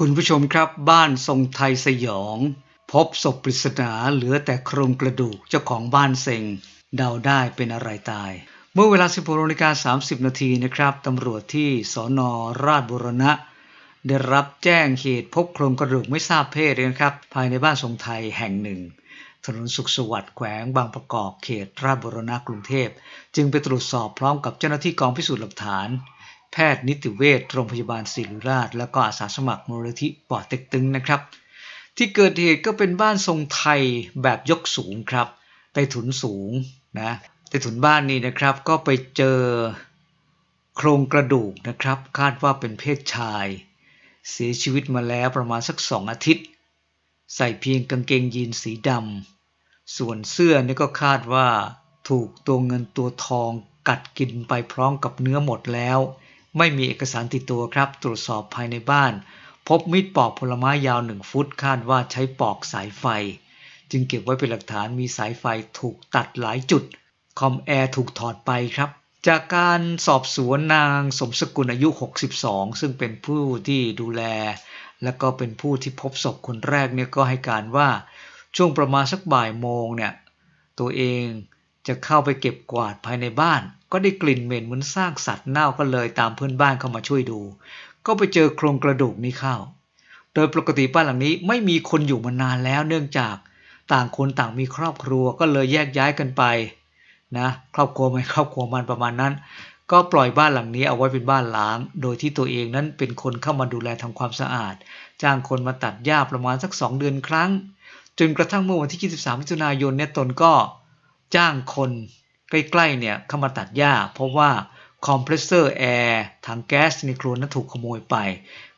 คุณผู้ชมครับบ้านทรงไทยสยอง พบศพปริศนาเหลือแต่โครงกระดูกเจ้าของบ้านเซ็ง เดาได้เป็นอะไรตาย เมื่อเวลา 16นาฬิกา30 นาทีนะครับตำรวจที่สอนอราชบุรณะ ได้รับแจ้งเหตุพบโครงกระดูกไม่ทราบเพศนะครับ ภายในบ้านทรงไทยแห่งหนึ่ง ถนนสุขสวัสดิ์แขวงบางประกอบเขตราชบุรณะกรุงเทพ จึงไปตรวจสอบพร้อมกับเจ้าหน้าที่กองพิสูจน์หลักฐาน แพทย์นิติเวชโรงพยาบาลศิริราช และก็อาสาสมัครมูลนิธิปอเต็กตึงนะครับ ที่เกิดเหตุก็เป็นบ้านทรงไทยแบบยกสูงครับใต้ถุนสูงนะใต้ถุนบ้านนี้นะครับก็ไปเจอโครงกระดูกนะครับ คาดว่าเป็นเพศชาย เสียชีวิตมาแล้วประมาณสักสองอาทิตย์ ใส่เพียงกางเกงยีนสีดำส่วนเสื้อนี่ก็คาดว่าถูกตัวเงินตัวทองกัดกินไปพร้อมกับเนื้อหมดแล้ว ไม่มีเอกสารติดตัวครับ ตรวจสอบภายในบ้าน พบมีดปอกผลไม้ยาวหนึ่งฟุตคาดว่าใช้ปอกสายไฟ จึงเก็บไว้เป็นหลักฐานมีสายไฟถูกตัดหลายจุด คอมแอร์ถูกถอดไปครับ จากการสอบสวนนางสมสกุลอายุ 62 ซึ่งเป็นผู้ที่ดูแล และก็เป็นผู้ที่พบศพคนแรกเนี่ยก็ให้การว่าช่วงประมาณสักบ่ายโมงเนี่ยตัวเอง จะเข้าไปเก็บกวาดภายในบ้าน ก็ได้กลิ่นเหม็นเหมือนซากสัตว์เน่าก็เลยตามเพื่อนบ้านเข้ามาช่วยดู ก็ไปเจอโครงกระดูกนี้เข้า โดยปกติบ้านหลังนี้ไม่มีคนอยู่มานานแล้วเนื่องจากต่างคนต่างมีครอบครัวก็เลยแยกย้ายกันไปนะครอบครัวไม่ครอบครัวมันประมาณนั้น ก็ปล่อยบ้านหลังนี้เอาไว้เป็นบ้านล้าง โดยที่ตัวเองนั้นเป็นคนเข้ามาดูแลทำความสะอาด จ้างคนมาตัดหญ้าประมาณสัก 2 เดือนครั้ง จนกระทั่งเมื่อวันที่ 23มิถุนายนเนี่ยตนก็ จ้างคนใกล้ๆเนี่ยเข้ามาตัดหญ้า เพราะว่าคอมเพรสเซอร์แอร์ถังแก๊สในครัวนั้นถูกขโมยไป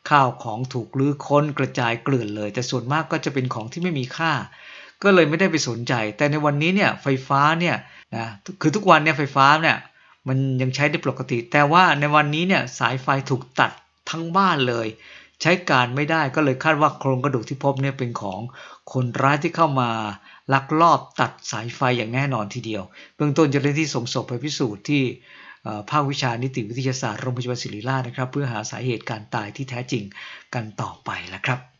ข้าวของถูกลื้อค้นกระจายเกลื่อนเลย แต่ส่วนมากก็จะเป็นของที่ไม่มีค่า ก็เลยไม่ได้ไปสนใจ แต่ในวันนี้เนี่ยไฟฟ้าเนี่ยนะคือทุกวันเนี่ยไฟฟ้าเนี่ยมันยังใช้ได้ปกติ แต่ว่าในวันนี้เนี่ยสายไฟถูกตัดทั้งบ้านเลย ใช้การไม่ได้ก็เลยคาดว่าโครงกระดูกที่พบเนี่ยเป็นของคนร้ายที่เข้ามาลักลอบตัดสายไฟอย่างแน่นอนทีเดียว เบื้องต้นเจ้าหน้าที่ส่งศพไปพิสูจน์ที่ภาควิชานิติวิทยาศาสตร์โรงพยาบาลศิริราชนะครับ เพื่อหาสาเหตุการตายที่แท้จริงกันต่อไปแล้วครับ